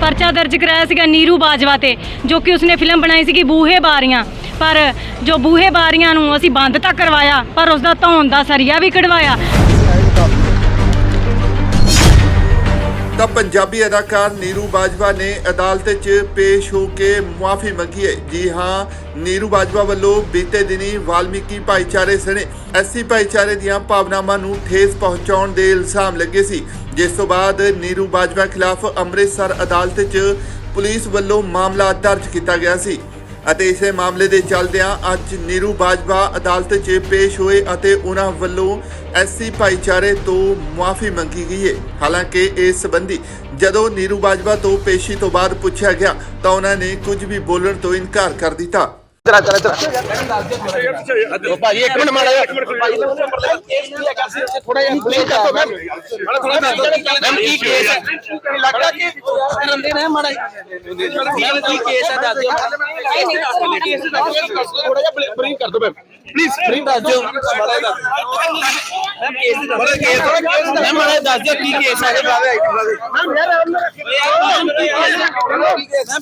ਪਰਚਾ ਦਰਜ ਕਰਾਇਆ ਸੀਗਾ ਨੀਰੂ ਬਾਜਵਾ ਤੇ, ਜੋ ਕਿ ਉਸਨੇ ਫਿਲਮ ਬਣਾਈ ਸੀਗੀ ਬੂਹੇ ਬਾਰੀਆਂ। ਪਰ ਜੋ ਬੂਹੇ ਬਾਰੀਆਂ ਨੂੰ ਅਸੀਂ ਬੰਦ ਤਾਂ ਕਰਵਾਇਆ, ਪਰ ਉਸ ਦਾ ਧੌਣ ਦਾ ਸਰੀਆ ਵੀ ਕਢਵਾਇਆ। ਤਾਂ ਪੰਜਾਬੀ ਅਦਾਕਾਰ ਨੀਰੂ ਬਾਜਵਾ ਨੇ ਅਦਾਲਤ 'ਚ ਪੇਸ਼ ਹੋ ਕੇ ਮੁਆਫੀ ਮੰਗੀ ਹੈ। ਜੀ ਹਾਂ, ਨੀਰੂ ਬਾਜਵਾ ਵੱਲੋਂ ਬੀਤੇ ਦਿਨੀ ਵਾਲਮੀਕੀ ਭਾਈਚਾਰੇ ਸਣੇ ਐਸੀ ਭਾਈਚਾਰੇ ਦੀਆਂ ਭਾਵਨਾਵਾਂ ਨੂੰ ਠੇਸ ਪਹੁੰਚਾਉਣ ਦੇ ਇਲਜ਼ਾਮ ਲੱਗੇ ਸੀ। ਜਿਸ ਤੋਂ ਬਾਅਦ ਨੀਰੂ ਬਾਜਵਾ ਖਿਲਾਫ ਅੰਮ੍ਰਿਤਸਰ ਅਦਾਲਤ 'ਚ ਪੁਲਿਸ ਵੱਲੋਂ ਮਾਮਲਾ ਦਰਜ ਕੀਤਾ ਗਿਆ ਸੀ ਅਤੇ ਇਸੇ ਮਾਮਲੇ ਦੇ ਚੱਲਦਿਆਂ ਅੱਜ ਨੀਰੂ ਬਾਜਵਾ ਅਦਾਲਤ 'ਚ ਪੇਸ਼ ਹੋਏ ਅਤੇ ਉਹਨਾਂ ਵੱਲੋਂ ਐਸਸੀ ਭਾਈਚਾਰੇ ਤੋਂ ਮੁਆਫੀ ਮੰਗੀ ਗਈ ਹੈ। ਹਾਲਾਂਕਿ ਇਸ ਸੰਬੰਧੀ ਜਦੋਂ ਨੀਰੂ ਬਾਜਵਾ ਤੋਂ ਪੇਸ਼ੀ ਤੋਂ ਬਾਅਦ ਪੁੱਛਿਆ ਗਿਆ ਤਾਂ ਉਹਨਾਂ ਨੇ ਕੁਝ ਵੀ ਬੋਲਣ ਤੋਂ ਇਨਕਾਰ ਕਰ ਦਿੱਤਾ। ਚਲਾ ਚਲਾ ਚਲਾ ਭਾਜੀ ਇੱਕ ਮਿੰਟ ਮਾੜਾ ਜਿਹਾ ਥੋੜਾ ਜਿਹਾ ਪਲੀਜ਼ ਕਰ ਦੋ ਮੈਮ ਥੋੜਾ ਮੈਮ ਕੀ ਕੇਸ ਹੈ ਲੱਗਦਾ ਕਿ ਰੰਦੇ ਨੇ ਮਾੜਾ ਮੈਮ ਕੀ ਕੇਸ ਹੈ ਦੱਸ ਦਿਓ ਥੋੜਾ ਜਿਹਾ ਬਰੀਫ ਕਰ ਦੋ ਮੈਮ ਪਲੀਜ਼ ਬਰੀਫ ਦੱਸ ਦਿਓ ਮਾੜਾ ਜਿਹਾ ਮੈਮ ਕੇਸ ਦੱਸ ਦਿਓ ਮੈਮ ਮਾੜਾ ਦੱਸ ਦਿਓ ਕੀ ਕੇਸ ਹੈ ਮੈਮ ਯਾਰ ਮੈਮ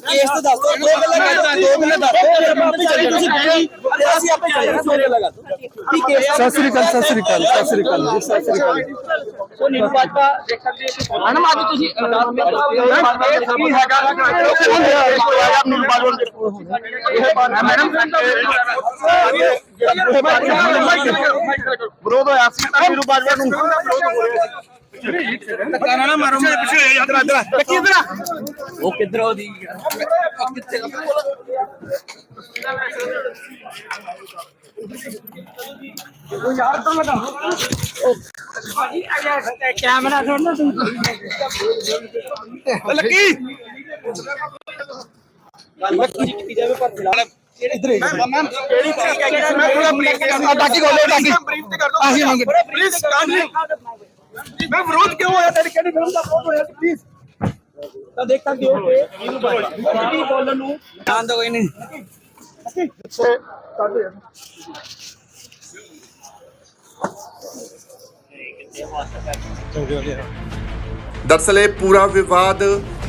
ਕੇਸ ਤਾਂ ਦੱਸ ਦਿਓ ਦੋ ਗੱਲਾਂ ਕਰ ਦੋ ਮਿੰਟ ਦੱਸ ਦਿਓ ਆਪੇ ਚੱਲੀ ਤੁਸੀਂ ਕਹੀ ਤੇ ਅਸੀਂ ਆਪੇ ਚੱਲੇ ਸੋਰੇ ਲਗਾ ਦੋ ਕੀ ਕੇਸ ਸਤਿ ਸ੍ਰੀ ਅਕਾਲ ਸਤਿ ਸ੍ਰੀ ਅਕਾਲ ਸਤਿ ਸ੍ਰੀ ਅਕਾਲ ਜੀ, ਸਤਿ ਸ੍ਰੀ ਅਕਾਲ ਸੋ ਨੀਰੂ ਬਾਜਵਾ ਦੇਖ ਸਕਦੇ ਹੋ ਮੈਡਮ ਅੱਜ ਤੁਸੀਂ ਅਦਾਲਤ ਵਿੱਚ ਕੀ ਹੈਗਾ? ਨੀਰੂ ਬਾਜਵਾ ਮੈਡਮ ਵਿਰੋਧ ਹੋਇਆ ਸੀ ਤਾਂ ਨੀਰੂ ਬਾਜਵਾ ਨੂੰ ਧੱਕਾ ਨਾ ਮਾਰੋ ਮੇਰੇ ਪਿੱਛੇ ਇਧਰ ਇਧਰ ਲੱਕੀ ਇਧਰ ਉਹ ਕਿੱਧਰ ਉਹਦੀ ਕਿੱਥੇ ਕੈਮਰਾ ਛੋੜਨਾ ਤੂੰ ਲੱਕੀ ਲੱਕੀ ਜੀ ਕੀਤੀ ਜਾਵੇ ਪਰ ਫਿਲਹਾਲ ਇਧਰ ਮੈਮ ਕਿਹੜੀ ਤਰੀਕੇ ਹੈ ਮੈਂ ਥੋੜਾ ਬਰੀਫ ਕਰ ਡਾਕੀ ਕੋਲ ਡਾਕੀ ਬਰੀਫ ਤੇ ਕਰ ਦੋ ਆਹੀ ਮੰਗ ਪਲੀਜ਼ ਮੈਂ ਵਿਰੋਧ ਕਿਉਂ ਹੋਇਆ ਤੇਰੀ ਕਿਹੜੀ ਫਿਲਮ ਦਾ ਵਿਰੋਧ ਹੋਇਆ ਪਲੀਜ਼ ਤਾਂ ਦੇਖ ਸਕਦੇ ਹੋ ਕਿ ਬਾਜੀ ਬੋਲਣ ਨੂੰ ਆਂ ਦੋ ਕੋਈ ਨਹੀਂ। ਦਰਅਸਲ ਇਹ ਪੂਰਾ ਵਿਵਾਦ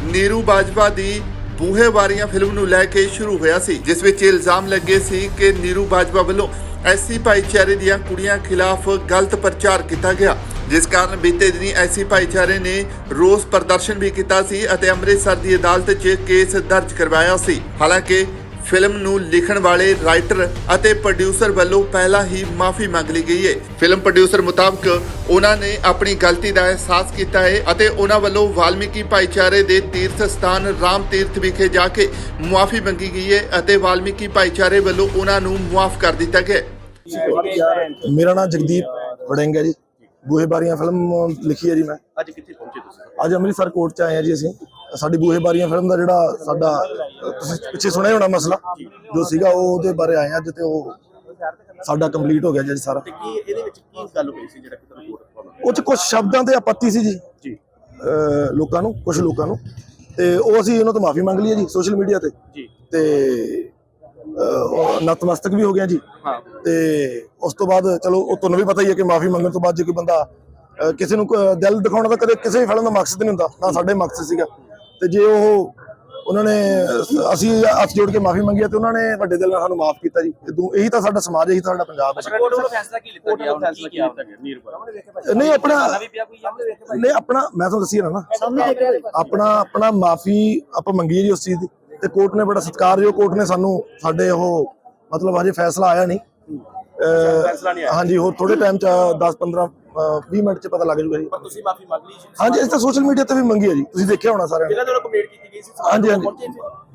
ਨੀਰੂ ਬਾਜਵਾ ਦੀ ਬੂਹੇ ਵਾਰੀਆਂ ਫਿਲਮ ਨੂੰ ਲੈ ਕੇ ਸ਼ੁਰੂ ਹੋਇਆ ਸੀ ਜਿਸ ਵਿੱਚ ਇਲਜ਼ਾਮ ਲੱਗੇ ਸੀ ਕਿ ਨੀਰੂ ਬਾਜਵਾ ਵੱਲੋਂ ਐਸੀ ਭਾਈਚਾਰੇ ਦੀਆਂ ਕੁੜੀਆਂ ਖਿਲਾਫ ਗਲਤ ਪ੍ਰਚਾਰ ਕੀਤਾ ਗਿਆ। ਜਿਸ ਕਾਰਨ ਬੀਤੇ ਦਿਨੀ ਐਸੀ ਭਾਈਚਾਰੇ ਨੇ ਰੋਸ ਪ੍ਰਦਰਸ਼ਨ ਵੀ ਕੀਤਾ ਸੀ ਅਤੇ ਅੰਮ੍ਰਿਤਸਰ ਦੀ ਅਦਾਲਤ 'ਚ ਕੇਸ ਦਰਜ ਕਰਵਾਇਆ ਸੀ। ਹਾਲਾਂਕਿ, ਫਿਲਮ ਨੂੰ ਲਿਖਣ ਵਾਲੇ ਰਾਈਟਰ ਅਤੇ ਪ੍ਰੋਡਿਊਸਰ ਵੱਲੋਂ ਪਹਿਲਾਂ ਹੀ ਮਾਫੀ ਮੰਗ ਲਈ ਗਈ ਹੈ। ਫਿਲਮ ਪ੍ਰੋਡਿਊਸਰ ਮੁਤਾਬਕ, ਉਹਨਾਂ ਨੇ ਆਪਣੀ ਗਲਤੀ ਦਾ ਅਹਿਸਾਸ ਕੀਤਾ ਹੈ ਅਤੇ ਉਹਨਾਂ ਵੱਲੋਂ ਵਾਲਮੀਕੀ ਭਾਈਚਾਰੇ ਦੇ ਤੀਰਥ ਸਥਾਨ ਰਾਮ ਤੀਰਥ ਵਿਖੇ ਜਾ ਕੇ ਮੁਆਫੀ ਮੰਗੀ ਗਈ ਹੈ ਅਤੇ ਵਾਲਮੀਕੀ ਭਾਈਚਾਰੇ ਵੱਲੋਂ ਉਹਨਾਂ ਨੂੰ ਮੁਆਫ ਕਰ ਦਿੱਤਾ ਗਿਆ ਮੇਰਾ ਨਾਮ ਜਗਦੀਪ ਵੜਿੰਗ ਹੈ ਜੀ। ਬੂਹੇ ਬਾਰੀਆਂ ਫਿਲਮ ਲਿਖੀ ਹੈ ਜੀ ਮੈਂ। ਅੱਜ ਕਿੱਥੇ ਪਹੁੰਚੇ ਤੁਸੀਂ? ਅੱਜ ਅੰਮ੍ਰਿਤਸਰ ਕੋਰਟ 'ਚ ਆਏ ਹਾਂ ਜੀ ਅਸੀਂ। ਸਾਡੀ ਬੂਹੇ ਬਾਰੀਆਂ ਫਿਲਮ ਦਾ ਜਿਹੜਾ ਸਾਡਾ ਤੁਸੀਂ ਪਿੱਛੇ ਸੁਣਿਆ ਹੋਣਾ ਮਸਲਾ ਜੋ ਸੀਗਾ ਉਹ ਉਹਦੇ ਬਾਰੇ ਆਏ ਅੱਜ ਤੇ ਉਹ ਸਾਡਾ ਕੰਪਲੀਟ ਹੋ ਗਿਆ ਜੀ ਸਾਰਾ। ਤੇ ਕੀ ਇਹਦੇ ਵਿੱਚ ਕੀ ਗੱਲ ਹੋਈ ਸੀ ਜਿਹੜਾ ਕਿ ਤੁਹਾਨੂੰ ਕੋਰਟ ਪਾਉਣਾ ਉਹ 'ਚ ਕੁਝ ਸ਼ਬਦਾਂ ਤੇ ਆਪੱਤੀ ਸੀ ਜੀ। ਜੀ। ਲੋਕਾਂ ਨੂੰ ਕੁਝ ਲੋਕਾਂ ਨੂੰ। ਤੇ ਉਹ ਅਸੀਂ ਉਹਨਾਂ ਤੋਂ ਮਾਫੀ ਮੰਗ ਲਈ ਹੈ ਜੀ ਸੋਸ਼ਲ ਮੀਡੀਆ ਤੇ। ਜੀ। ਤੇ ਨਤਮਸਤਕ ਵੀ ਹੋ ਗਿਆ ਜੀ। ਹਾਂ। ਤੇ ਉਸ ਤੋਂ ਬਾਅਦ ਚਲੋ ਉਹ ਤੁਹਾਨੂੰ ਵੀ ਪਤਾ ਹੀ ਹੈ ਕਿ ਮਾਫੀ ਮੰਗਣ ਤੋਂ ਬਾਅਦ ਜੇ ਕੋਈ ਬੰਦਾ ਕਿਸੇ ਨੂੰ ਦਿਲ ਦਿਖਾਉਣਾ ਤਾਂ ਕਦੇ ਕਿਸੇ ਵੀ ਫਿਲਮ ਦਾ ਮਕਸਦ ਨਹੀਂ ਹੁੰਦਾ ਨਾ ਸਾਡੇ ਮਕਸਦ ਸੀਗਾ। ਤੇ ਜੇ ਉਹ ਉਹਨਾਂ ਨੇ ਅਸੀਂ ਹੱਥ ਜੋੜ ਕੇ ਮਾਫੀ ਮੰਗੀ ਤੇ ਉਹਨਾਂ ਨੇ ਵੱਡੇ ਦਿਲ ਨਾਲ ਸਾਨੂੰ ਮਾਫ ਕੀਤਾ ਜੀ। ਇਹੀ ਤਾਂ ਸਾਡਾ ਸਮਾਜ ਹੈ, ਇਹੀ ਤਾਂ ਸਾਡਾ ਪੰਜਾਬ ਹੈ। ਕੋਰਟ ਵੱਲੋਂ ਫੈਸਲਾ ਕੀ ਲਿੱਤਾ ਗਿਆ? ਫੈਸਲਾ ਕੀ ਲਿੱਤਾ ਗਿਆ ਨਹੀਂ ਆਪਣਾ ਨਹੀਂ ਮੈਂ ਤੁਹਾਨੂੰ ਦੱਸੀ ਨਾ। ਆਪਣਾ ਆਪਣਾ ਮਾਫੀ ਆਪਾਂ ਮੰਗੀ ਜੀ ਉਸ ਚੀਜ਼ ਦੀ। ਤੇ ਕੋਰਟ ਨੇ ਬੜਾ ਸਤਿਕਾਰਯੋਗ ਕੋਰਟ ਨੇ ਸਾਨੂੰ ਸਾਡੇ ਉਹ ਮਤਲਬ ਹਜੇ ਫੈਸਲਾ ਆਇਆ ਨਹੀਂ। ਅਹ, ਫੈਸਲਾ ਨਹੀਂ ਆਇਆ। ਹਾਂਜੀ ਹੋਰ ਥੋੜੇ ਟਾਈਮ ਚ 10 15 20 ਮਿੰਟ ਚ ਪਤਾ ਲੱਗ ਜੂਗਾ ਜੀ। ਪਰ ਤੁਸੀਂ ਮਾਫੀ ਮੰਗ ਲਈ ਹਾਂਜੀ ਇਸ ਤਾਂ ਸੋਸ਼ਲ ਮੀਡੀਆ ਤੇ ਵੀ ਮੰਗੀ ਹੈ ਜੀ। ਤੁਸੀਂ ਦੇਖਿਆ ਹੋਣਾ ਸਾਰਿਆਂ ਨੇ। ਦੇ ਵੱਲੋਂ ਕੰਪਲੀਟ ਕੀਤੀ ਗਈ ਸੀ ਹਾਂਜੀ ਹਾਂਜੀ।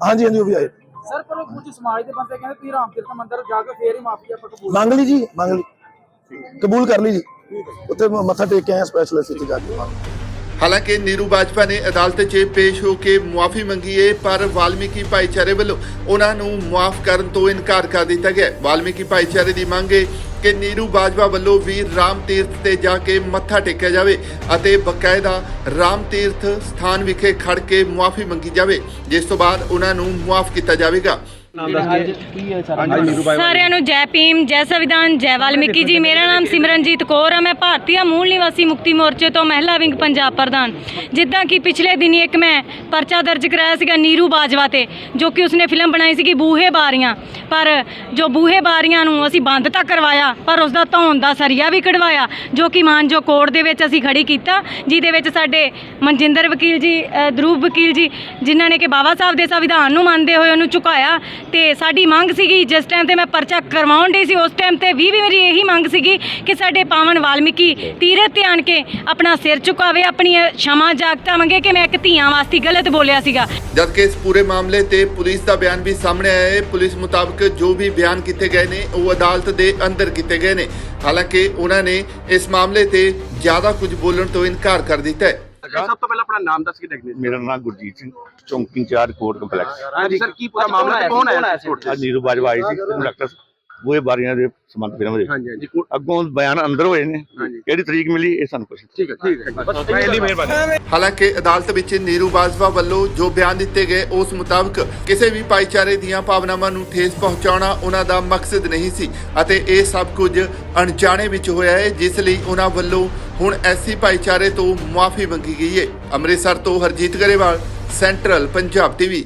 ਹਾਂਜੀ ਹਾਂਜੀ ਉਹ ਵੀ ਆਏ। ਸਰ ਪਰ ਉਹ ਕੁਝ ਸਮਾਜ ਦੇ ਬੰਦੇ ਕਹਿੰਦੇ ਤੁਸੀਂ ਰਾਮ ਤੀਰਥ ਮੰਦਿਰ ਜਾ ਕੇ ਫੇਰ ਹੀ ਮਾਫੀ ਆਪਾਂ ਕਬੂਲ ਮੰਗ ਲਈ ਜੀ ਮੰਗ ਲਈ। ਕਬੂਲ ਕਰ ਲਈ ਜੀ। ਉੱਥੇ ਮੱਥਾ ਟੇਕ ਕੇ ਆਏ ਸਪੈਸ਼ਲ ਅਸੀਂ ਉੱਥੇ ਜਾ ਕੇ। ਹਾਲਾਂਕਿ ਨੀਰੂ ਬਾਜਵਾ ਨੇ ਅਦਾਲਤ 'ਚ ਪੇਸ਼ ਹੋ ਕੇ ਮੁਆਫੀ ਮੰਗੀ ਹੈ ਪਰ ਵਾਲਮੀਕੀ ਭਾਈਚਾਰੇ ਵੱਲੋਂ ਉਹਨਾਂ ਨੂੰ ਮੁਆਫ ਕਰਨ ਤੋਂ ਇਨਕਾਰ ਕਰ ਦਿੱਤਾ ਗਿਆ। ਵਾਲਮੀਕੀ ਭਾਈਚਾਰੇ ਦੀ ਮੰਗ ਹੈ ਕਿ ਨੀਰੂ ਬਾਜਵਾ ਵੱਲੋਂ ਵੀ ਰਾਮ ਤੀਰਥ ਤੇ ਜਾ ਕੇ ਮੱਥਾ ਟੇਕਿਆ ਜਾਵੇ ਅਤੇ ਬਕਾਇਦਾ ਰਾਮ ਤੀਰਥ ਸਥਾਨ ਵਿਖੇ ਖੜ ਕੇ ਮੁਆਫੀ ਮੰਗੀ ਜਾਵੇ, ਜਿਸ ਤੋਂ ਬਾਅਦ ਉਹਨਾਂ ਨੂੰ ਮੁਆਫ ਕੀਤਾ ਜਾਵੇਗਾ। ਸਾਰਿਆਂ ਨੂੰ ਜੈ ਭੀਮ ਜੈ ਸੰਵਿਧਾਨ ਜੈ ਵਾਲਮੀਕੀ ਜੀ ਮੇਰਾ ਨਾਮ ਸਿਮਰਨਜੀਤ ਕੌਰ ਹੈ ਮੈਂ ਭਾਰਤੀ ਮੂਲ ਨਿਵਾਸੀ ਮੁਕਤੀ ਮੋਰਚੇ ਤੋਂ ਮਹਿਲਾ ਵਿੰਗ ਪੰਜਾਬ ਪ੍ਰਧਾਨ। ਜਿੱਦਾਂ ਕਿ ਪਿਛਲੇ ਦਿਨੀ ਇੱਕ ਮੈਂ ਪਰਚਾ ਦਰਜ ਕਰਾਇਆ ਸੀਗਾ ਨੀਰੂ ਬਾਜਵਾ ਤੇ ਜੋ ਕਿ ਉਸਨੇ ਫਿਲਮ ਬਣਾਈ ਸੀਗੀ ਬੂਹੇ ਬਾਰੀਆਂ। ਪਰ ਜੋ ਬੂਹੇ ਬਾਰੀਆਂ ਨੂੰ ਅਸੀਂ ਬੰਦ ਤਾਂ ਕਰਵਾਇਆ ਪਰ ਉਸ ਦਾ ਧੌਣ ਦਾ ਸਰੀਆ ਵੀ ਕਢਵਾਇਆ ਜੋ ਕਿ ਮਾਨਜੋ ਕੋਰਟ ਦੇ ਵਿੱਚ ਅਸੀਂ ਖੜੀ ਕੀਤਾ ਜਿਹਦੇ ਵਿੱਚ ਸਾਡੇ ਮਨਜਿੰਦਰ ਵਕੀਲ ਜੀ ਅ, ਧਰੂਵ ਵਕੀਲ ਜੀ ਜਿਨ੍ਹਾਂ ਨੇ ਕਿ ਬਾਬਾ ਸਾਹਿਬ ਦੇ ਸੰਵਿਧਾਨ ਨੂੰ ਮੰਨਦੇ ਹੋਏ ਉਹਨੂੰ ਝੁਕਾਇਆ ਤੇ ਸਾਡੀ ਮੰਗ ਸੀਗੀ, ਜਿਸ ਟਾਈਮ ਤੇ ਮੈਂ ਪਰਚਾ ਕਰਵਾਉਣ ਦੀ ਸੀ, ਉਸ ਟਾਈਮ ਤੇ ਵੀ ਵੀ ਮੇਰੀ ਇਹੀ ਮੰਗ ਸੀਗੀ ਕਿ ਸਾਡੇ ਪਾਵਨ ਵਾਲਮੀਕੀ ਤੀਰਥ ਤੇ ਆਣ ਕੇ ਆਪਣਾ ਸਿਰ ਝੁਕਾਵੇ, ਆਪਣੀ ਸ਼ਮਾ ਜਾਗਤਾ ਮੰਗੇ ਕਿ ਮੈਂ ਇੱਕ ਧੀਆਂ ਵਾਸਤੇ ਗਲਤ ਬੋਲਿਆ ਸੀਗਾ। ਜਦ ਕਿ ਇਸ ਪੂਰੇ ਮਾਮਲੇ ਤੇ ਪੁਲਿਸ ਦਾ ਬਿਆਨ ਵੀ ਸਾਹਮਣੇ ਆਇਆ ਹੈ, ਪੁਲਿਸ ਮੁਤਾਬਕ ਜੋ ਵੀ ਬਿਆਨ ਕੀਤੇ ਗਏ ਨੇ, ਉਹ ਅਦਾਲਤ ਦੇ ਅੰਦਰ ਕੀਤੇ ਗਏ ਨੇ। ਹਾਲਾਂਕਿ ਉਹਨਾਂ ਨੇ ਇਸ ਮਾਮਲੇ ਤੇ ਜ਼ਿਆਦਾ ਕੁਝ ਬੋਲਣ ਤੋਂ ਇਨਕਾਰ ਕਰ ਦਿੱਤਾ ਹੈ। ਸਭ ਤੋਂ ਪਹਿਲਾਂ ਆਪਣਾ ਨਾਮ ਦੱਸ ਕੇ ਦੇਖਦੇ ਮੇਰਾ ਨਾਮ ਗੁਰਜੀਤ ਸਿੰਘ ਚੌਂਕੀ ਇੰਚਾਰਜ ਕੋਰਟ ਕੰਪਲੈਕਸ। ਹਾਂਜੀ ਸਰ ਕੀ ਪੂਰਾ ਮਾਮਲਾ ਤੇ ਕੌਣ ਆਇਆ ਸੀ ਅੱਜ ਨੀਰੂ ਬਾਜਵਾ ਆਈ ਸੀ ਡਾਕਟਰ ਬੂਹੇ ਬਾਰੀਆਂ ਦੇ ਸੰਬੰਧ ਫਿਲਮ ਦੇ। ਹਾਂਜੀ ਹਾਂਜੀ। ਅੱਗੋਂ ਬਿਆਨ ਅੰਦਰ ਹੋਏ ਨੇ। ਕਿਹੜੀ ਤਰੀਕ ਮਿਲੀ ਇਹ ਸਾਨੂੰ ਕੁਛ ਠੀਕ ਹੈ ਠੀਕ ਹੈ। ਬਸ ਇੰਨੀ ਮਿਹਰਬਾਨੀ। ਹਾਲਾਂਕਿ ਅਦਾਲਤ ਵਿੱਚ ਨੀਰੂ ਬਾਜਵਾ ਵੱਲੋਂ ਜੋ ਬਿਆਨ ਦਿੱਤੇ ਗਏ ਉਸ ਮੁਤਾਬਕ ਕਿਸੇ ਵੀ ਭਾਈਚਾਰੇ ਦੀਆਂ ਭਾਵਨਾਵਾਂ ਨੂੰ ਠੇਸ ਪਹੁੰਚਾਉਣਾ ਉਹਨਾਂ ਦਾ ਮਕਸਦ ਨਹੀਂ ਸੀ ਅਤੇ ਇਹ ਸਭ ਕੁਝ ਅਣਜਾਣੇ ਵਿੱਚ ਹੋਇਆ ਹੈ ਜਿਸ ਲਈ ਉਹਨਾਂ ਵੱਲੋਂ ਹੁਣ ਐਸੀ ਭਾਈਚਾਰੇ ਤੋਂ ਮੁਆਫੀ ਮੰਗੀ ਗਈ ਹੈ। ਅੰਮ੍ਰਿਤਸਰ ਤੋਂ ਹਰਜੀਤ ਗਰੇਵਾਲ ਸੈਂਟਰਲ ਪੰਜਾਬ ਟੀਵੀ।